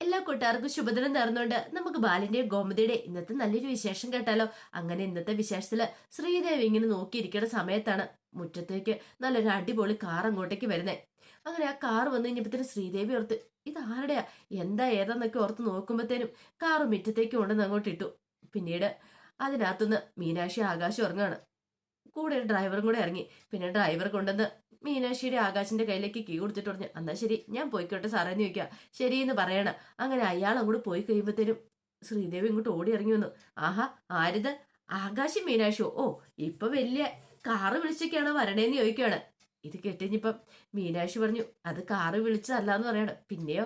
എല്ലാ കൂട്ടുകാർക്കും ശുഭദിനം നേർന്നുകൊണ്ട് നമുക്ക് ബാലിന്റെയും ഗോമതിയുടെ ഇന്നത്തെ നല്ലൊരു വിശേഷം കേട്ടാലോ? അങ്ങനെ ഇന്നത്തെ വിശേഷത്തിൽ ശ്രീദേവി ഇങ്ങനെ നോക്കിയിരിക്കുന്ന സമയത്താണ് മുറ്റത്തേക്ക് നല്ലൊരു അടിപൊളി കാർ അങ്ങോട്ടേക്ക് വരുന്നേ. അങ്ങനെ ആ കാർ വന്നു കഴിഞ്ഞപ്പോഴത്തേനും ശ്രീദേവി ഓർത്ത് ഇത് ആരുടെയാ എന്താ ഏതാന്നൊക്കെ ഓർത്ത് നോക്കുമ്പോഴത്തേനും കാർ മുറ്റത്തേക്ക് കൊണ്ടുവന്ന് അങ്ങോട്ട് ഇട്ടു. പിന്നീട് അതിനകത്തുനിന്ന് മീനാക്ഷി ആകാശം ഇറങ്ങാണ് കൂടെ ഡ്രൈവറും കൂടെ ഇറങ്ങി. പിന്നെ ഡ്രൈവർ കൊണ്ടുവന്ന് മീനാക്ഷിയുടെ ആകാശിന്റെ കയ്യിലേക്ക് കീ കൊടുത്തിട്ട് പറഞ്ഞു എന്നാ ശരി ഞാൻ പോയിക്കോട്ടെ ചോദിക്കാം ശരി എന്ന് പറയണം. അങ്ങനെ അയാൾ അങ്ങോട്ട് പോയി കഴിയുമ്പോഴത്തേനും ശ്രീദേവി ഇങ്ങോട്ട് ഓടി ഇറങ്ങി വന്നു. ആഹാ ആരിത്? ആകാശം മീനാക്ഷിയോ? ഓ ഇപ്പൊ വലിയ കാറ് വിളിച്ചൊക്കെയാണോ വരണേന്ന് ചോദിക്കുകയാണ്. ഇത് കേട്ടിഞ്ഞിപ്പം മീനാക്ഷി പറഞ്ഞു അത് കാറ് വിളിച്ചതല്ല എന്ന് പറയണം. പിന്നെയോ?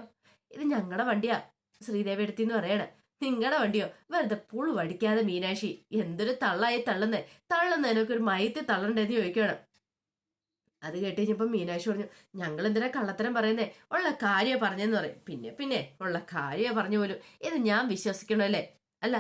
ഇത് ഞങ്ങളുടെ വണ്ടിയാ ശ്രീദേവി എടുത്തിന്ന് പറയണ. നിങ്ങളുടെ വണ്ടിയോ? വെറുതെ പുളു വടിക്കാതെ മീനാക്ഷി എന്തൊരു തള്ളായി തള്ളുന്നേ. തള്ളുന്നതിനൊക്കെ ഒരു മയത്തിൽ തള്ളണ്ടെന്ന് ചോദിക്കുകയാണ്. അത് കേട്ട് കഴിഞ്ഞപ്പോൾ മീനാക്ഷി പറഞ്ഞു ഞങ്ങൾ എന്തിനാ കള്ളത്തരം പറയുന്നേ? ഉള്ള കാര്യ പറഞ്ഞെന്ന് പറയും. പിന്നെ പിന്നെ ഉള്ള കാര്യ പറഞ്ഞു പോലും. ഇത് ഞാൻ വിശ്വസിക്കണമല്ലേ അല്ല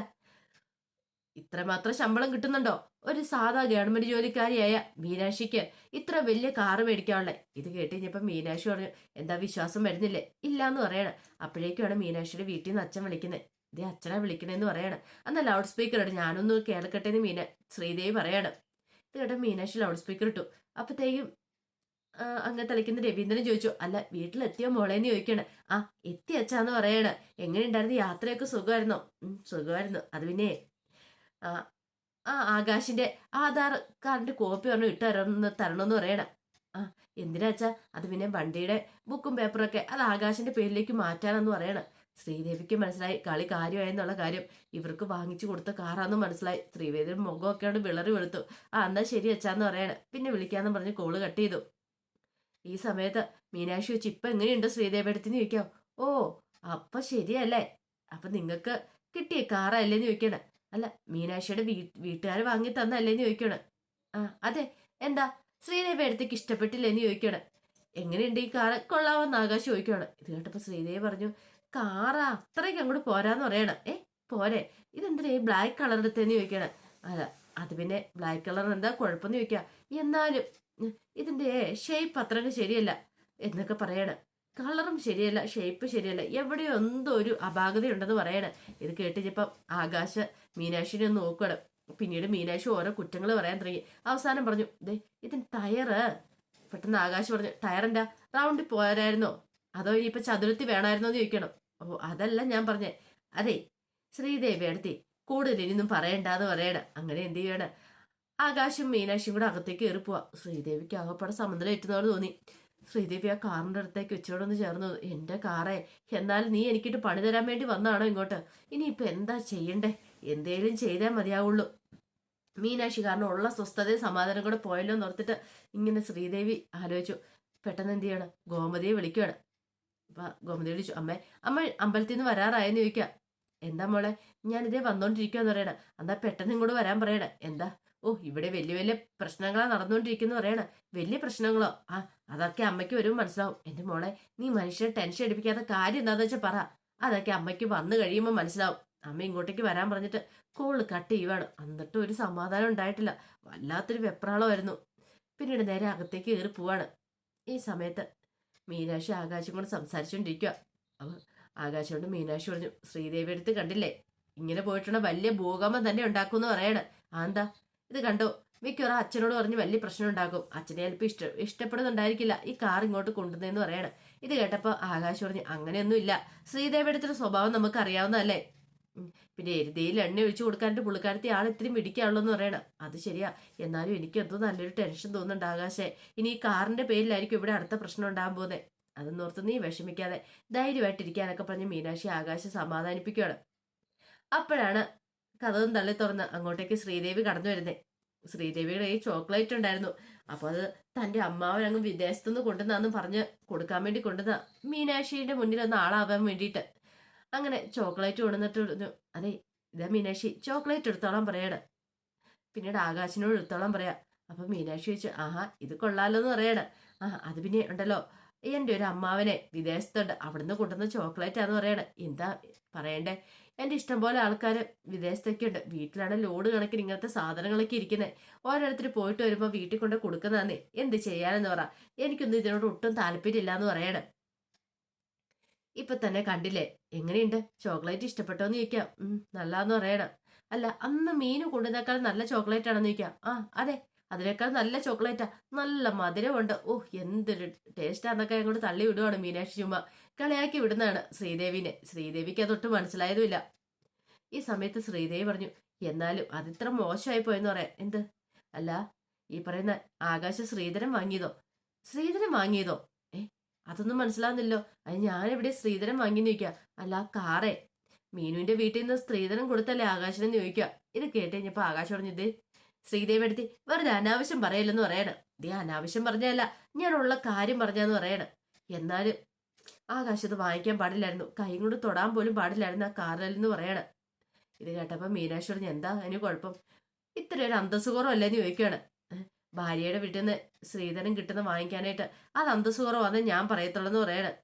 ഇത്രമാത്രം ശമ്പളം കിട്ടുന്നുണ്ടോ? ഒരു സാധാ ഗവൺമെന്റ് ജോലിക്കാരിയായ മീനാക്ഷിക്ക് ഇത്ര വലിയ കാറ് മേടിക്കാനുള്ള. ഇത് കേട്ട് കഴിഞ്ഞപ്പോൾ മീനാക്ഷി പറഞ്ഞു എന്താ വിശ്വാസം വരുന്നില്ലേ? ഇല്ലാന്ന് പറയണം. അപ്പോഴേക്കുമാണ് മീനാക്ഷിയുടെ വീട്ടിൽ നിന്ന് അച്ഛൻ വിളിക്കുന്നത് ഇതേ അച്ഛനെ വിളിക്കണേന്ന് പറയണം. അന്ന് ലൗഡ് സ്പീക്കർ ഇട്ട് ഞാനൊന്ന് കേൾക്കട്ടെ എന്ന് മീന ശ്രീദേവി പറയാണ്. ഇത് കേട്ട മീനാക്ഷി ലൗഡ് സ്പീക്കർ ഇട്ടു അപ്പത്തേക്കും അങ്ങ് തളിക്കുന്ന രവീന്ദ്രൻ ചോദിച്ചു അല്ല വീട്ടിലെത്തിയോ മോളേന്ന് ചോദിക്കണേ. ആ എത്തി അച്ഛാന്ന് പറയണ. എങ്ങനെയുണ്ടായിരുന്നു യാത്രയൊക്കെ? സുഖമായിരുന്നോ? സുഖമായിരുന്നു. അത് പിന്നെ ആ ആ ആകാശിന്റെ ആധാർ കാർഡിന്റെ കോപ്പി പറഞ്ഞു ഇട്ട് തരണമെന്ന് തരണമെന്ന് പറയണ. ആ എന്തിനാ അച്ഛാ? അത് പിന്നെ വണ്ടിയുടെ ബുക്കും പേപ്പറൊക്കെ അത് ആകാശിന്റെ പേരിലേക്ക് മാറ്റാനെന്ന് പറയണ. ശ്രീദേവിക്ക് മനസ്സിലായി കളി കാര്യമായെന്നുള്ള കാര്യം. ഇവർക്ക് വാങ്ങിച്ചു കൊടുത്ത കാറാന്ന് മനസ്സിലായി. ശ്രീവേദിയുടെ മുഖമൊക്കെ കൊണ്ട് വിളറി വെളുത്തു. ആ എന്നാ ശരി അച്ഛാന്ന് പറയണ. പിന്നെ വിളിക്കാന്ന് പറഞ്ഞ് കോൾ കട്ട് ചെയ്തു. ഈ സമയത്ത് മീനാക്ഷി വെച്ച് ഇപ്പൊ എങ്ങനെയുണ്ട് ശ്രീദേവി അടുത്തിന് ചോദിക്കാം ഓ അപ്പൊ ശരിയല്ലേ. അപ്പൊ നിങ്ങൾക്ക് കിട്ടിയ കാറല്ലേന്ന് ചോദിക്കണം. അല്ല മീനാക്ഷിയുടെ വീ വീട്ടുകാർ വാങ്ങി തന്നല്ലേന്ന് ചോദിക്കണം. ആ അതെ എന്താ? ശ്രീദേവി അടുത്തേക്ക് ഇഷ്ടപ്പെട്ടില്ലേന്ന് ചോദിക്കണം. എങ്ങനെയുണ്ട് ഈ കാറ്? കൊള്ളാമെന്ന് ആകാശ് ചോദിക്കണം ഇത് കേട്ടപ്പോൾ ശ്രീദേവി പറഞ്ഞു കാറ് അത്രയ്ക്ക് അങ്ങോട്ട് പോരാന്ന് പറയണം. ഏ പോരെ. ഇതെന്തിനാ ഈ ബ്ലാക്ക് കളർ എടുത്തേന്ന് ചോദിക്കണം. അല്ല അത് പിന്നെ ബ്ലാക്ക് കളർ എന്താ? കുഴപ്പമെന്ന് ചോദിക്കാം. എന്നാലും ഉം, ഇതിന്റെ ഷേപ്പ് അത്രയ്ക്ക് ശരിയല്ല എന്നൊക്കെ പറയണ്. കളറും ശരിയല്ല ഷേപ്പ് ശരിയല്ല എവിടെയോ എന്തോ ഒരു അപാകതയുണ്ടെന്ന് പറയണ്. ഇത് കേട്ടിപ്പം ആകാശ മീനാക്ഷിനെ ഒന്ന് നോക്കണം പിന്നീട് മീനാക്ഷി ഓരോ കുറ്റങ്ങൾ പറയാൻ തുടങ്ങി. അവസാനം പറഞ്ഞു ദേ ഇതിന് ടയറ് പെട്ടെന്ന് ആകാശ് പറഞ്ഞു ടയറിന്റെ റൗണ്ടിൽ പോരായിരുന്നോ? അതോ ഇനിയിപ്പോ ചതുരത്തി വേണമായിരുന്നോ എന്ന് ചോദിക്കണം. ഓ അതല്ല ഞാൻ പറഞ്ഞേ. അതെ ശ്രീദേവി അടുത്തി കൂടുതൽ ഇനിയൊന്നും പറയണ്ടെന്ന് പറയണ. അങ്ങനെ എന്ത് ചെയ്യണം? ആകാശും മീനാക്ഷിയും കൂടെ അകത്തേക്ക് കയറി പോവാ ശ്രീദേവിക്ക് ആകപ്പാടെ സമുദ്രം ഏറ്റുന്നവർ തോന്നി. ശ്രീദേവി ആ കാറിന്റെ അടുത്തേക്ക് വെച്ചോടൊന്ന് ചേർന്നു. എന്റെ കാറേ എന്നാൽ നീ എനിക്കിട്ട് പണി തരാൻ വേണ്ടി വന്നാണോ ഇങ്ങോട്ട്? ഇനി ഇപ്പൊ എന്താ ചെയ്യണ്ടേ? എന്തേലും ചെയ്താൽ മതിയാവുള്ളൂ. മീനാക്ഷി കാരണം ഉള്ള സ്വസ്ഥതയും സമാധാനം കൂടെ പോയല്ലോ ഓർത്തിട്ട് ഇങ്ങനെ ശ്രീദേവി ആലോചിച്ചു. പെട്ടെന്ന് എന്ത് ചെയ്യണം? ഗോമതിയെ വിളിക്കുകയാണ് അപ്പൊ ഗോമതി വിളിച്ചു. അമ്മേ അമ്മ അമ്പലത്തിൽ നിന്ന് വരാറായെന്ന് ചോദിക്കാം എന്താ മോളെ? ഞാനിതേ വന്നോണ്ടിരിക്കുവാന്ന് പറയണേ. എന്താ പെട്ടെന്ന് ഇങ്ങോട്ട് വരാൻ പറയണേ. എന്താ? ഓ ഇവിടെ വലിയ വലിയ പ്രശ്നങ്ങളാ നടന്നുകൊണ്ടിരിക്കുന്നു പറയണ. വലിയ പ്രശ്നങ്ങളോ? ആ അതൊക്കെ അമ്മയ്ക്ക് വരും മനസ്സിലാവും. എന്റെ മോളെ നീ മനുഷ്യനെ ടെൻഷൻ അടിപ്പിക്കാത്ത കാര്യം എന്താണെന്ന് വെച്ചാൽ പറ. അതൊക്കെ അമ്മയ്ക്ക് വന്നു കഴിയുമ്പോൾ മനസ്സിലാവും. അമ്മ ഇങ്ങോട്ടേക്ക് വരാൻ പറഞ്ഞിട്ട് കോൾ കട്ട് ചെയ്യുവാണ്. എന്നിട്ട് ഒരു സമാധാനം ഉണ്ടായിട്ടില്ല. വല്ലാത്തൊരു വെപ്രാളമായിരുന്നു. പിന്നീട് നേരെ അകത്തേക്ക് കയറി പോവാണ്. ഈ സമയത്ത് മീനാക്ഷി ആകാശം കൊണ്ട് സംസാരിച്ചുകൊണ്ടിരിക്കുക അപ്പോൾ ആകാശം കൊണ്ട് മീനാക്ഷി പറഞ്ഞു ശ്രീദേവി അടുത്ത് കണ്ടില്ലേ? ഇങ്ങനെ പോയിട്ടുള്ള വലിയ ഭൂകമ്പം തന്നെ ഉണ്ടാക്കുമെന്ന് പറയാണ്. ആ എന്താ? ഇത് കണ്ടോ. മിക്കവാറും അച്ഛനോട് പറഞ്ഞ് വലിയ പ്രശ്നം ഉണ്ടാകും അച്ഛനെ ചിലപ്പോൾ ഇഷ്ട ഇഷ്ടപ്പെടുന്നുണ്ടായിരിക്കില്ല. ഈ കാർ ഇങ്ങോട്ട് കൊണ്ടുവന്നതെന്ന് പറയണം. ഇത് കേട്ടപ്പോൾ ആകാശ് പറഞ്ഞു അങ്ങനെയൊന്നും ഇല്ല ശ്രീദേവിയുടെ സ്വഭാവം നമുക്ക് അറിയാവുന്നതല്ലേ? പിന്നെ എരുതിയിൽ എണ്ണ ഒഴിച്ചു കൊടുക്കാനായിട്ട് പുള്ളിക്കാരത്തി ആൾ ഇത്രയും പിടിക്കാവുള്ളൂ എന്ന് പറയണം. അത് ശരിയാ. എന്നാലും എനിക്ക് എന്തോ നല്ലൊരു ടെൻഷൻ തോന്നുന്നുണ്ട് ആകാശേ. ഇനി ഈ കാറിന്റെ പേരിലായിരിക്കും ഇവിടെ അടുത്ത പ്രശ്നം ഉണ്ടാകാൻ പോകുന്നത് അതൊന്നും ഓർത്ത് നീ വിഷമിക്കാതെ ധൈര്യമായിട്ടിരിക്കാനൊക്കെ പറഞ്ഞ് മീനാക്ഷി ആകാശം സമാധാനിപ്പിക്കുകയാണ് അപ്പോഴാണ് കഥവും തള്ളി തുറന്ന് അങ്ങോട്ടേക്ക് ശ്രീദേവി കടന്നു വരുന്നേ. ശ്രീദേവിയുടെ ഈ ചോക്ലേറ്റ് ഉണ്ടായിരുന്നു. അപ്പൊ അത് തന്റെ അമ്മാവൻ അങ്ങ് വിദേശത്തുനിന്ന് കൊണ്ടുവന്നാന്ന് പറഞ്ഞ് കൊടുക്കാൻ വേണ്ടി കൊണ്ടുവന്ന മീനാക്ഷിയുടെ മുന്നിൽ ഒന്ന് ആളാവാൻ വേണ്ടിയിട്ട്. അങ്ങനെ ചോക്ലേറ്റ് കൊണ്ടുവന്നിട്ട് അതെ ഇതാ മീനാക്ഷി ചോക്ലേറ്റ് എടുത്തോളാൻ പറയണം. പിന്നീട് ആകാശിനോട് എടുത്തോളാൻ പറയാ. അപ്പൊ മീനാക്ഷി ചോദിച്ചു ആഹാ ഇത് കൊള്ളാലോ എന്ന് പറയണം. ആ അത് പിന്നെ ഉണ്ടല്ലോ. എന്റെ ഒരു അമ്മാവനെ വിദേശത്തുണ്ട്. അവിടുന്ന് കൊണ്ടുവന്ന ചോക്ലേറ്റ് ആന്ന് പറയണേ. എന്താ പറയണ്ടേ? എന്റെ ഇഷ്ടംപോലെ ആൾക്കാർ വിദേശത്തൊക്കെ ഉണ്ട് വീട്ടിലാണ് ലോഡ് കണക്കിന് ഇങ്ങനത്തെ സാധനങ്ങളൊക്കെ ഇരിക്കുന്നത് ഓരോരുത്തർ പോയിട്ട് വരുമ്പോൾ വീട്ടിൽ കൊണ്ട് കൊടുക്കുന്നതാന്നേ. എന്ത് ചെയ്യാനെന്ന് പറ. എനിക്കൊന്നും ഇതിനോട് ഒട്ടും താല്പര്യമില്ല എന്ന് പറയണം. ഇപ്പൊ തന്നെ കണ്ടില്ലേ? എങ്ങനെയുണ്ട്? ചോക്ലേറ്റ് ഇഷ്ടപ്പെട്ടോന്ന് ചോദിക്കാം. നല്ലാന്ന് പറയണം. അല്ല അന്ന് മീന് കൊണ്ടുവന്നേക്കാൾ നല്ല ചോക്ലേറ്റ് ആണെന്ന് ചോദിക്കാം. ആ അതെ. അതിനേക്കാൾ നല്ല ചോക്ലേറ്റാ. നല്ല മധുരമുണ്ട്. ഓ എന്തൊരു ടേസ്റ്റാന്നൊക്കെ അങ്ങോട്ട് തള്ളി വിടുവാണ് മീനാക്ഷി ചുമ കളിയാക്കി വിടുന്നതാണ് ശ്രീദേവിനെ. ശ്രീദേവിക്ക് അതൊട്ട് മനസ്സിലായതുമില്ല. ഈ സമയത്ത് ശ്രീദേവി പറഞ്ഞു എന്നാലും അതിത്ര മോശമായി പോയെന്ന് പറയാം. എന്ത്? അല്ല ഈ പറയുന്ന ആകാശ ശ്രീധരൻ വാങ്ങിയതോ? ശ്രീധരൻ വാങ്ങിയതോ? ഏ അതൊന്നും മനസ്സിലാവുന്നില്ലോ അത് ഞാനിവിടെ ശ്രീധരൻ വാങ്ങി ചോദിക്കുക അല്ല കാറേ. മീനുവിന്റെ വീട്ടിൽ നിന്ന് സ്ത്രീധനം കൊടുത്തല്ലേ ആകാശനെന്ന് ചോദിക്കുക ഇത് കേട്ട് ആകാശ് പറഞ്ഞു ഇത് ശ്രീദേവി എടുത്തി വെറുതെ അനാവശ്യം പറയല്ലെന്ന് പറയണം. ദേ അനാവശ്യം പറഞ്ഞല്ല ഞാനുള്ള കാര്യം പറഞ്ഞാന്ന് പറയണം. എന്നാലും ആകാശത്ത് വാങ്ങിക്കാൻ പാടില്ലായിരുന്നു. കൈ കൊണ്ട് തൊടാൻ പോലും പാടില്ലായിരുന്നു ആ കാറിലെന്ന് പറയണം. ഇത് കേട്ടപ്പോ മീനാക്ഷി എന്താ? അതിന് കുഴപ്പം? ഇത്ര ഒരു അന്തസ് എന്ന് ചോദിക്കുകയാണ്. ഭാര്യയുടെ വീട്ടിൽ നിന്ന് ശ്രീധരൻ കിട്ടുന്ന വാങ്ങിക്കാനായിട്ട് അത് അന്തസ് കുറവാന്ന് ഞാൻ പറയത്തുള്ളൂ പറയാണ്. ആ,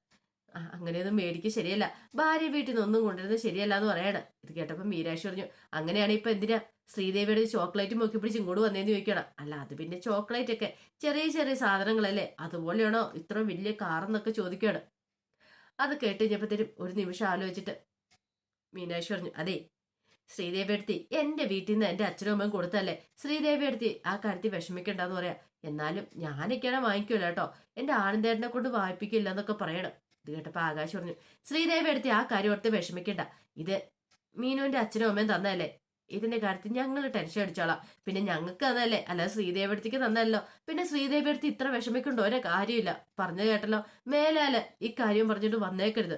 അങ്ങനെയൊന്നും മേടിക്ക് ശരിയല്ല. ഭാര്യ വീട്ടിൽ നിന്നൊന്നും കൊണ്ടുവരുന്നത് ശരിയല്ല എന്ന് പറയാണ്. ഇത് കേട്ടപ്പോൾ മീരാശി പറഞ്ഞു അങ്ങനെയാണ് ഇപ്പൊ എന്തിനാ? ശ്രീദേവിയുടെ ചോക്ലേറ്റ് മുക്കി പിടിച്ച് ഇങ്ങോട്ട് വന്നേന്ന് ചോദിക്കണം അല്ല അത് പിന്നെ ചോക്ലേറ്റ് ഒക്കെ ചെറിയ ചെറിയ സാധനങ്ങളല്ലേ? അതുപോലെയാണോ ഇത്ര വലിയ കാറെന്നൊക്കെ ചോദിക്കുകയാണ്. അത് കേട്ട് കഴിഞ്ഞപ്പോഴത്തേനും ഒരു നിമിഷം ആലോചിച്ചിട്ട് മീനാക്ഷി പറഞ്ഞു അതെ ശ്രീദേവി എടുത്തി എന്റെ വീട്ടിൽ നിന്ന് എന്റെ അച്ഛനും അമ്മയും കൊടുത്തല്ലേ ശ്രീദേവി എടുത്തി ആ കാര്യത്തിൽ വിഷമിക്കണ്ടെന്ന് പറയാം. എന്നാലും ഞാനൊക്കെയാണ് വാങ്ങിക്കൂല കേട്ടോ. എന്റെ ആനന്ദേട്ടനെ കൊണ്ട് വായിപ്പിക്കില്ല എന്നൊക്കെ പറയണം. ഇത് കേട്ടപ്പോ ആകാശ് പറഞ്ഞു ശ്രീദേവി എടുത്ത് ആ കാര്യം ഓർത്ത് വിഷമിക്കണ്ട. ഇത് മീനുവിന്റെ അച്ഛനും അമ്മയും തന്നതല്ലേ? ഇതിന്റെ കാര്യത്തിൽ ഞങ്ങൾ ടെൻഷൻ അടിച്ചോളാം. പിന്നെ ഞങ്ങൾക്ക് തന്നല്ലേ അല്ല ശ്രീദേവി അടുത്തേക്ക് തന്നല്ലോ പിന്നെ ശ്രീദേവി അടുത്ത് ഇത്ര വിഷമിക്കണ്ട ഒരേ കാര്യമില്ല. പറഞ്ഞു കേട്ടല്ലോ? മേലാൽ കാര്യം പറഞ്ഞിട്ട് വന്നേക്കരുത്.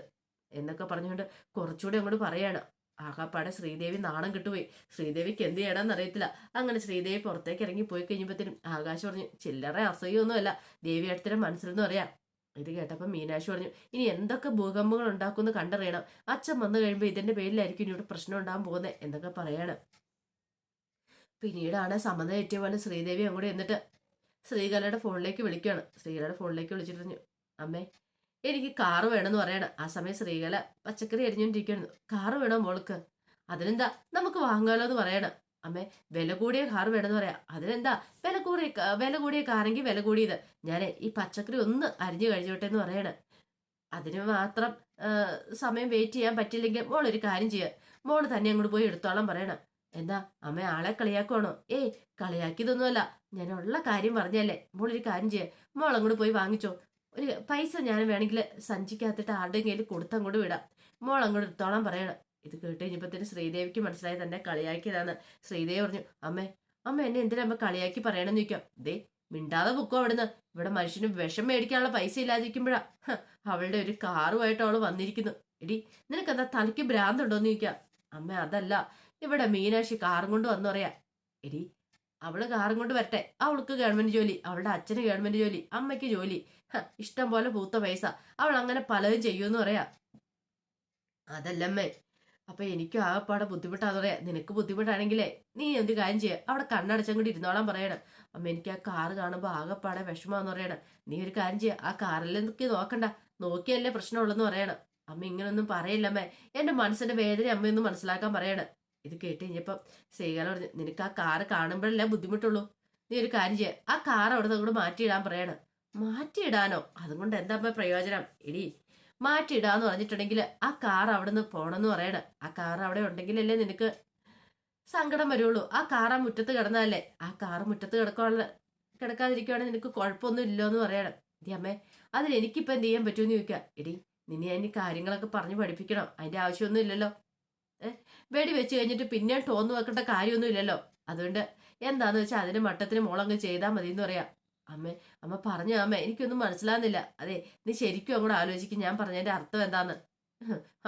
എന്നൊക്കെ പറഞ്ഞുകൊണ്ട് കുറച്ചുകൂടി അങ്ങോട്ട് പറയാണ്. ആകാപ്പാടെ ശ്രീദേവി നാണം കിട്ടുപോയി. ശ്രീദേവിക്ക് എന്ത് ചെയ്യണമെന്ന് അറിയത്തില്ല. അങ്ങനെ ശ്രീദേവി പുറത്തേക്ക് ഇറങ്ങി പോയി കഴിഞ്ഞപ്പോഴത്തേനും ആകാശ് പറഞ്ഞു ചില്ലറ അസഹ്യമൊന്നുമല്ല ദേവി അടുത്തിടെ മനസ്സിലെന്ന് പറയാം. ഇത് കേട്ടപ്പോൾ മീനാക്ഷി പറഞ്ഞു ഇനി എന്തൊക്കെ ഭൂകമ്പങ്ങൾ ഉണ്ടാക്കുമെന്ന് കണ്ടറിയണം. അച്ഛൻ വന്നു കഴിയുമ്പോൾ ഇതിന്റെ പേരിലായിരിക്കും ഇനിയോട് പ്രശ്നം ഉണ്ടാകാൻ പോകുന്നത് എന്നൊക്കെ പറയണം. പിന്നീടാണ് സമ്മത ഏറ്റവും പോലെ ശ്രീദേവി അങ്ങോട്ട് എന്നിട്ട് ശ്രീകലയുടെ ഫോണിലേക്ക് വിളിക്കുകയാണ്. ശ്രീകലയുടെ ഫോണിലേക്ക് വിളിച്ചിട്ട് പറഞ്ഞു അമ്മേ എനിക്ക് കാറ് വേണമെന്ന് പറയണം. ആ സമയം ശ്രീകല പച്ചക്കറി അരിഞ്ഞുകൊണ്ടിരിക്കുന്നു കാറ് വേണം മോൾക്ക്? അതിനെന്താ? നമുക്ക് വാങ്ങാലോ എന്ന് പറയണം. അമ്മേ വില കൂടിയ കാർ വേണമെന്ന് പറയാം. അതിനെന്താ വില കൂടിയ വില കൂടിയ കാറെങ്കിൽ വില കൂടിയത്. ഞാൻ ഈ പച്ചക്കറി ഒന്ന് അരിഞ്ഞു കഴിഞ്ഞോട്ടെ എന്ന് പറയണം. അതിന് മാത്രം സമയം വെയിറ്റ് ചെയ്യാൻ പറ്റില്ലെങ്കിൽ മോൾ ഒരു കാര്യം ചെയ്യുക മോൾ തന്നെ അങ്ങോട്ട് പോയി എടുത്തോളം പറയണം. എന്താ അമ്മ ആളെ കളിയാക്കുവാണോ? ഏയ് കളിയാക്കിയതൊന്നുമല്ല. ഞാൻ ഉള്ള കാര്യം പറഞ്ഞല്ലേ. മോൾ ഒരു കാര്യം ചെയ്യുക മോൾ അങ്ങോട്ട് പോയി വാങ്ങിച്ചോ. ഒരു പൈസ ഞാൻ വേണമെങ്കിൽ സഞ്ചിക്കകത്തിട്ട് ആരുടെ കയ്യിൽ കൊടുത്തങ്ങോട്ട് വിടാം. മോൾ അങ്ങോട്ട് എടുത്തോളം പറയണം. ഇത് കേട്ട് കഴിഞ്ഞപ്പോഴത്തേന് ശ്രീദേവിക്ക് മനസ്സിലായി തന്നെ കളിയാക്കിയതാണ് ശ്രീദേവി പറഞ്ഞു അമ്മേ അമ്മ എന്നെ എന്തിനാ അമ്മ കളിയാക്കി പറയണമെന്ന് ചോദിക്കാം ദേ മിണ്ടാതെ പൊക്കോ അവിടുന്ന്. ഇവിടെ മനുഷ്യന് വിഷം മേടിക്കാനുള്ള പൈസ ഇല്ലാതിരിക്കുമ്പോഴാ. അവളുടെ ഒരു കാറുമായിട്ട് അവൾ വന്നിരിക്കുന്നു. എടി നിനക്കെന്താ തലയ്ക്ക് ഭ്രാന്തുണ്ടോന്ന് ചോദിക്കാം അമ്മ അതല്ല ഇവിടെ മീനാക്ഷി കാറും കൊണ്ട് വന്നു പറയാ. എടി അവൾ കാറും കൊണ്ട് വരട്ടെ. അവൾക്ക് ഗവൺമെന്റ് ജോലി അവളുടെ അച്ഛന് ഗവൺമെന്റ് ജോലി അമ്മയ്ക്ക് ജോലി. ഇഷ്ടം പോലെ പൂത്ത പൈസ. അവൾ അങ്ങനെ പലതും ചെയ്യൂന്ന് പറയാ. അതല്ലമ്മേ അപ്പൊ എനിക്കും ആകെപ്പാടെ ബുദ്ധിമുട്ടാന്ന് പറയാ നിനക്ക് ബുദ്ധിമുട്ടാണെങ്കിലേ നീ എന്ത് കാര്യം ചെയ്യ. അവിടെ കണ്ണടച്ചങ്ങോട്ട് ഇരുന്നോളാൻ പറയണം. അമ്മ എനിക്ക് ആ കാറ് കാണുമ്പോൾ ആകെപ്പാടെ വിഷമാന്ന് പറയണം. നീ ഒരു കാര്യം ചെയ്യ. ആ കാറിൽ നിനക്ക് നോക്കണ്ട. നോക്കിയല്ലേ പ്രശ്നമുള്ളെന്ന് പറയണം. അമ്മ ഇങ്ങനൊന്നും പറയില്ലമ്മേ എന്റെ മനസ്സിന്റെ വേദന അമ്മയൊന്നും മനസ്സിലാക്കാൻ പറയണം. ഇത് കേട്ട് കഴിഞ്ഞപ്പം ശ്രീകാല പറഞ്ഞു നിനക്ക് ആ കാറ് കാണുമ്പോഴല്ലേ ബുദ്ധിമുട്ടുള്ളൂ? നീ ഒരു കാര്യം ചെയ്യ. ആ കാർ അവിടെ നിന്ന് അങ്ങോട്ട് മാറ്റിയിടാൻ പറയണം. മാറ്റിയിടാനോ? അതുകൊണ്ട് എന്താ അമ്മ പ്രയോജനം? എടി മാറ്റിയിടാന്ന് പറഞ്ഞിട്ടുണ്ടെങ്കിൽ ആ കാർ അവിടെ നിന്ന് പോണെന്ന് പറയണം. ആ കാർ അവിടെ ഉണ്ടെങ്കിലല്ലേ നിനക്ക് സങ്കടം വരുള്ളൂ. ആ കാർ ആ മുറ്റത്ത് കിടന്നതല്ലേ? ആ കാർ മുറ്റത്ത് കിടക്കാനുള്ള കിടക്കാതിരിക്കുവാണെങ്കിൽ നിനക്ക് കുഴപ്പമൊന്നും ഇല്ലെന്ന് പറയണം. ഇതി അമ്മ അതിന് എനിക്കിപ്പോൾ എന്ത് ചെയ്യാൻ പറ്റുമെന്ന് ചോദിക്കുക എടി നിന്നെ അതിന് കാര്യങ്ങളൊക്കെ പറഞ്ഞ് പഠിപ്പിക്കണം. അതിന്റെ ആവശ്യമൊന്നും ഇല്ലല്ലോ. വെടി വെച്ച് കഴിഞ്ഞിട്ട് പിന്നെ ടോന്ന് വെക്കേണ്ട കാര്യമൊന്നും ഇല്ലല്ലോ. അതുകൊണ്ട് എന്താന്ന് വെച്ചാൽ അതിന് മട്ടത്തിന് മോളങ്ങ് ചെയ്താൽ മതി എന്ന് പറയാം. അമ്മേ അമ്മ പറഞ്ഞു അമ്മ എനിക്കൊന്നും മനസ്സിലാകുന്നില്ല അതെ നീ ശരിക്കും അങ്ങോട്ട് ആലോചിക്കും. ഞാൻ പറഞ്ഞതിന്റെ അർത്ഥം എന്താന്ന്?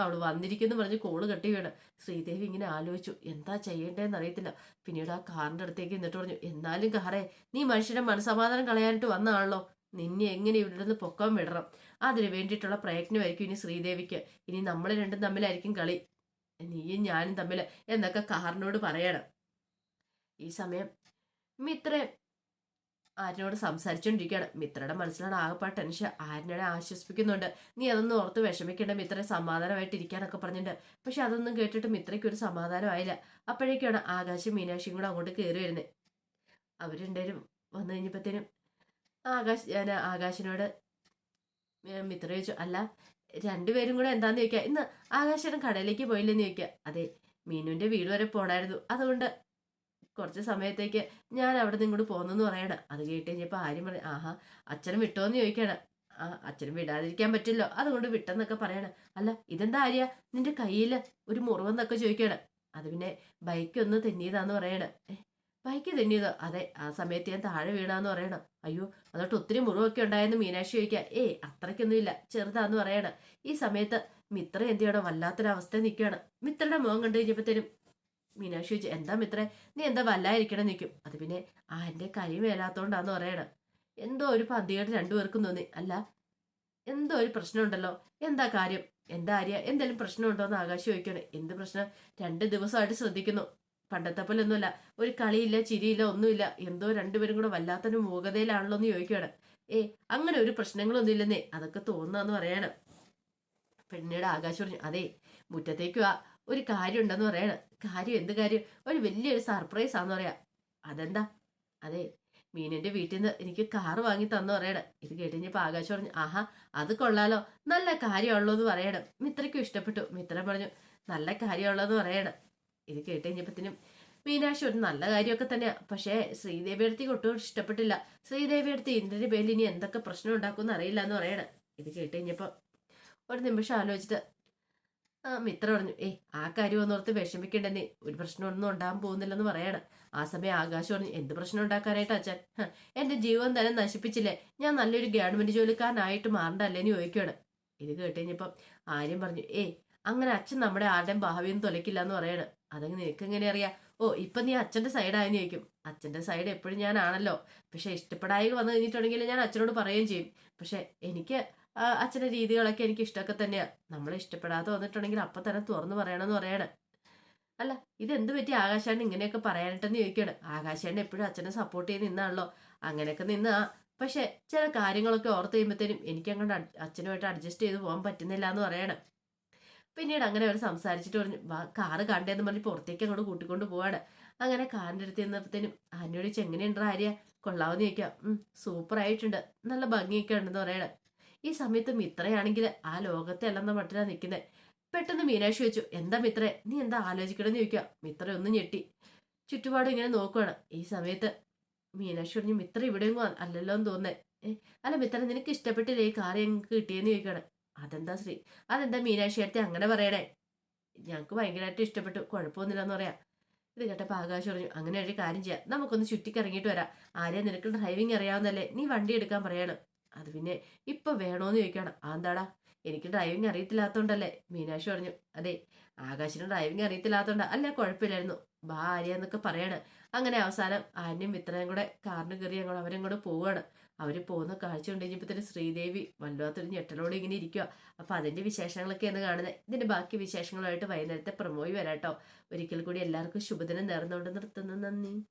അവൾ വന്നിരിക്കുന്നു പറഞ്ഞ് കോൾ കെട്ടി വീണ്. ശ്രീദേവി ഇങ്ങനെ ആലോചിച്ചു. എന്താ ചെയ്യേണ്ടതെന്ന് അറിയത്തില്ല. പിന്നീട് ആ കാറിന്റെ അടുത്തേക്ക് എന്നിട്ട് പറഞ്ഞു എന്നാലും കാറേ നീ മനുഷ്യന്റെ മനസമാധാനം കളയാനായിട്ട് വന്നതാണല്ലോ. നിന്നെ എങ്ങനെ ഇവിടെ നിന്ന് പൊക്കം വിടണം? അതിന് വേണ്ടിയിട്ടുള്ള പ്രയത്നമായിരിക്കും ഇനി ശ്രീദേവിക്ക്. ഇനി നമ്മൾ രണ്ടും തമ്മിലായിരിക്കും കളി. നീയും ഞാനും തമ്മിൽ എന്നൊക്കെ കാറിനോട് പറയണം. ഈ സമയം മിത്ര ആരിനോട് സംസാരിച്ചുകൊണ്ടിരിക്കുകയാണ് മിത്രയുടെ മനസ്സിലാണ് ആകെപ്പാട് ടെൻഷൻ. ആര്യനെ ആശ്വസിപ്പിക്കുന്നുണ്ട്. നീ അതൊന്നും ഓർത്ത് വിഷമിക്കേണ്ട. മിത്ര സമാധാനമായിട്ട് ഇരിക്കാനൊക്കെ പറഞ്ഞിട്ടുണ്ട്. പക്ഷെ അതൊന്നും കേട്ടിട്ട് മിത്രയ്ക്ക് ഒരു സമാധാനമായില്ല. അപ്പോഴേക്കാണ് ആകാശം മീനാക്ഷിയും കൂടെ അങ്ങോട്ട് കയറി വരുന്നത്. അവർ രണ്ടുപേരും വന്നു കഴിഞ്ഞപ്പോഴത്തേനും ആകാശ് ഞാൻ ആകാശിനോട് മിത്ര ചോദിച്ചു അല്ല രണ്ടുപേരും കൂടെ എന്താന്ന് ചോദിക്കുക ഇന്ന് ആകാശനം കടയിലേക്ക് പോയില്ലെന്ന് ചോദിക്കുക അതെ മീനുവിന്റെ വീട് വരെ പോണായിരുന്നു. അതുകൊണ്ട് കുറച്ച് സമയത്തേക്ക് ഞാൻ അവിടെ നിന്ന് ഇങ്ങോട്ട് പോകുന്നെന്ന് പറയണം. അത് കേട്ട് കഴിഞ്ഞപ്പോൾ ആര്യം പറഞ്ഞു ആഹാ അച്ഛനും വിട്ടോന്ന് ചോദിക്കണം. ആ അച്ഛനും വിടാതിരിക്കാൻ പറ്റില്ലോ. അതുകൊണ്ട് വിട്ടെന്നൊക്കെ പറയണം. അല്ല ഇതെന്താ ആര്യ? നിന്റെ കയ്യിൽ ഒരു മുറിവെന്നൊക്കെ ചോദിക്കണം. അത് പിന്നെ ബൈക്ക് ഒന്ന് തെന്നിയതാന്ന് പറയണം. ബൈക്ക് തെന്നിയതോ? അതെ ആ സമയത്ത് ഞാൻ താഴെ വീണാന്ന് പറയണം. അയ്യോ അതോട്ട് ഒത്തിരി മുറിവൊക്കെ ഉണ്ടായെന്ന് മീനാക്ഷി ചോദിക്കുക ഏയ് അത്രയ്ക്കൊന്നുമില്ല ചെറുതാന്ന് പറയണം. ഈ സമയത്ത് മിത്ര എന്ത് ചെയ്യണം വല്ലാത്തൊരവസ്ഥ നിൽക്കുകയാണ് മിത്രയുടെ മുഖം കണ്ടു കഴിഞ്ഞപ്പോഴത്തേനും മീനാക്ഷി ചോദിച്ചു എന്താ മിത്രേ? നീ എന്താ വല്ലായിരിക്കണം? നിൽക്കും അത് പിന്നെ ആ എന്റെ കൈ മേലാത്തോണ്ടാന്ന് പറയണം. എന്തോ ഒരു പന്തികേട് രണ്ടുപേർക്കും തോന്നി. അല്ല എന്തോ ഒരു പ്രശ്നമുണ്ടല്ലോ? എന്താ കാര്യം? എന്താ ആര്യ? എന്തെങ്കിലും പ്രശ്നമുണ്ടോ എന്ന് ആകാശം ചോദിക്കണം. എന്ത് പ്രശ്നം? രണ്ട് ദിവസമായിട്ട് ശ്രദ്ധിക്കുന്നു. പണ്ടത്തെ പോലെ ഒന്നുമില്ല ഒരു കളിയില്ല ചിരിയില്ല ഒന്നുമില്ല. എന്തോ രണ്ടുപേരും കൂടെ വല്ലാത്തൊരു മൂകതയിലാണല്ലോ എന്ന് ചോദിക്കുകയാണ്. ഏ അങ്ങനെ ഒരു പ്രശ്നങ്ങളൊന്നും ഇല്ലെന്നേ. അതൊക്കെ തോന്നാന്ന് പറയണം. പിന്നീട് ആകാശം പറഞ്ഞു അതെ മുറ്റത്തേക്ക് വാ. ഒരു കാര്യം ഉണ്ടെന്ന് പറയണം. കാര്യം എന്ത് കാര്യം? ഒരു വലിയൊരു സർപ്രൈസ് ആന്ന് പറയാ. അതെന്താ? അതെ മീനിന്റെ വീട്ടിൽ നിന്ന് എനിക്ക് കാർ വാങ്ങി തന്നു പറയണം. ഇത് കേട്ടുകഴിഞ്ഞപ്പോ ആകാശം പറഞ്ഞു ആഹാ അത് കൊള്ളാലോ. നല്ല കാര്യമുള്ളൂ എന്ന് പറയണം. മിത്രയ്ക്കും ഇഷ്ടപ്പെട്ടു. മിത്ര പറഞ്ഞു നല്ല കാര്യമുള്ളതെന്ന് പറയണം. ഇത് കേട്ട് കഴിഞ്ഞപ്പത്തിനും മീനാക്ഷി ഒരു നല്ല കാര്യമൊക്കെ തന്നെയാണ് പക്ഷേ ശ്രീദേവി അടുത്തേക്ക് ഒട്ടും ഇഷ്ടപ്പെട്ടില്ല. ശ്രീദേവി അടുത്ത് ഇന്ദ്രന്റെ പേരിൽ ഇനി എന്തൊക്കെ പ്രശ്നം ഉണ്ടാക്കുമെന്ന് അറിയില്ല എന്ന് പറയണം. ഇത് കേട്ട് കഴിഞ്ഞപ്പോ ഒരു നിമിഷം ആലോചിച്ചിട്ട് മിത്ര പറഞ്ഞു ഏ ആ കാര്യം ഒന്നോർത്ത് വിഷമിക്കണ്ടെന്നേ. ഒരു പ്രശ്നമൊന്നും ഉണ്ടാകാൻ പോകുന്നില്ലെന്ന് പറയണം. ആ സമയം ആകാശം പറഞ്ഞു എന്ത് പ്രശ്നം ഉണ്ടാക്കാനായിട്ട് അച്ഛൻ? എന്റെ ജീവൻ തന്നെ നശിപ്പിച്ചില്ലേ. ഞാൻ നല്ലൊരു ഗവൺമെന്റ് ജോലിക്കാരനായിട്ട് മാറണ്ടല്ലേന്ന് ചോദിക്കുകയാണ്. ഇത് കേട്ടുകഴിഞ്ഞപ്പം ആര്യം പറഞ്ഞു ഏ അങ്ങനെ അച്ഛൻ നമ്മുടെ ആരുടെയും ഭാവിയൊന്നും തൊലക്കില്ല എന്ന് പറയണം. അതങ്ങ് നിനക്ക് എങ്ങനെ അറിയാം? ഓ ഇപ്പൊ നീ അച്ഛന്റെ സൈഡായെന്ന് ചോദിക്കും. അച്ഛന്റെ സൈഡ് എപ്പോഴും ഞാനാണല്ലോ. പക്ഷെ ഇഷ്ടപ്പെടായി വന്നു കഴിഞ്ഞിട്ടുണ്ടെങ്കിൽ ഞാൻ അച്ഛനോട് പറയുകയും ചെയ്യും. പക്ഷെ എനിക്ക് ആ, അച്ഛന്റെ രീതികളൊക്കെ എനിക്ക് ഇഷ്ടമൊക്കെ തന്നെയാണ് നമ്മളെ ഇഷ്ടപ്പെടാതെ വന്നിട്ടുണ്ടെങ്കിൽ അപ്പം തന്നെ തുറന്നു പറയണമെന്ന് പറയണം. അല്ല ഇതെന്ത് പറ്റി ആകാശാണ് ഇങ്ങനെയൊക്കെ പറയാനിട്ടെന്ന് ചോദിക്കുകയാണ് ആകാശാണ് എപ്പോഴും അച്ഛനെ സപ്പോർട്ട് ചെയ്ത് നിന്നാണല്ലോ. അങ്ങനെയൊക്കെ നിന്നാ. പക്ഷെ ചില കാര്യങ്ങളൊക്കെ ഓർത്ത് കഴിയുമ്പോഴത്തേനും എനിക്ക് അങ്ങോട്ട് അച്ഛനുമായിട്ട് അഡ്ജസ്റ്റ് ചെയ്ത് പോകാൻ പറ്റുന്നില്ല എന്ന് പറയണം. പിന്നീട് അങ്ങനെ അവർ സംസാരിച്ചിട്ട് പറഞ്ഞു കാറ് കണ്ടേന്ന് പറഞ്ഞ് പുറത്തേക്ക് അങ്ങോട്ട് കൂട്ടിക്കൊണ്ട് പോവാണ്. അങ്ങനെ കാറിന്റെ അടുത്ത് ചെന്നപ്പോഴത്തേനും ആനയോട് എങ്ങനെയുണ്ട് ആര്യ കൊള്ളാവുന്ന ചോദിക്കാം. സൂപ്പർ ആയിട്ടുണ്ട്. നല്ല ഭംഗിയൊക്കെ ഉണ്ടെന്ന് പറയണം. ഈ സമയത്ത് മിത്രയാണെങ്കിൽ ആ ലോകത്തെ അല്ലെന്ന മട്ടിലാണ് നിൽക്കുന്നത് പെട്ടെന്ന് മീനാക്ഷി വെച്ചു എന്താ മിത്രേ? നീ എന്താ ആലോചിക്കണമെന്ന് ചോദിക്കുക മിത്ര ഒന്നും ഞെട്ടി. ചുറ്റുപാടും ഇങ്ങനെ നോക്കുവാണ്. ഈ സമയത്ത് മീനാക്ഷി പറഞ്ഞു മിത്ര ഇവിടെയും അല്ലല്ലോ എന്ന് തോന്നേ അല്ല മിത്ര നിനക്ക് ഇഷ്ടപ്പെട്ടില്ലേ ഈ കാർ ഞങ്ങൾക്ക് കിട്ടിയെന്ന്? ചോദിക്കുകയാണ് അതെന്താ ശ്രീ? അതെന്താ മീനാക്ഷി അടുത്ത് അങ്ങനെ പറയണേ? ഞങ്ങൾക്ക് ഭയങ്കരമായിട്ട് ഇഷ്ടപ്പെട്ടു. കുഴപ്പമൊന്നുമില്ലെന്ന് പറയാം. ഇത് കേട്ടപ്പോൾ ആകാശം പറഞ്ഞു അങ്ങനെ ഒരു കാര്യം ചെയ്യാം. നമുക്കൊന്ന് ചുറ്റിക്കറങ്ങിയിട്ട് വരാം. ആരെയും നിനക്ക് ഡ്രൈവിംഗ് അറിയാവുന്നല്ലേ നീ വണ്ടി എടുക്കാൻ പറയണം. അത് പിന്നെ ഇപ്പൊ വേണോന്ന് ചോദിക്കണം അതെന്താടാ എനിക്ക് ഡ്രൈവിംഗ് അറിയത്തില്ലാത്തോണ്ടല്ലേ? മീനാക്ഷി പറഞ്ഞു. അതെ ആകാശിന് ഡ്രൈവിംഗ് അറിയത്തില്ലാത്തോണ്ട. അല്ല കുഴപ്പമില്ലായിരുന്നു. ബാ ആര്യ എന്നൊക്കെ പറയാണ്. അങ്ങനെ അവസാനം ആന്യം മിത്രനും കൂടെ കാറിന് കയറി ഞങ്ങൾ അവരും കൂടെ പോവുകയാണ്. അവർ പോകുന്ന കാഴ്ച കൊണ്ട് കഴിഞ്ഞപ്പോൾ ശ്രീദേവി വല്ലാത്തൊരു ഞെട്ടലോടെ ഇങ്ങനെ ഇരിക്കുക അപ്പോൾ അതിന്റെ വിശേഷങ്ങളൊക്കെയാണ് കാണുന്നത് ഇതിന്റെ ബാക്കി വിശേഷങ്ങളുമായിട്ട് വൈകുന്നേരത്തെ പ്രമോയി വരാട്ടോ. ഒരിക്കൽ കൂടി എല്ലാവർക്കും ശുഭദിനം നേർന്നുകൊണ്ട് നിർത്തുന്നു. നന്ദി.